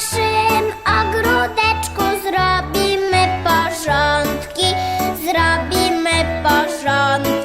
naszym ogródeczku zrobimy porządki, zrobimy porządki.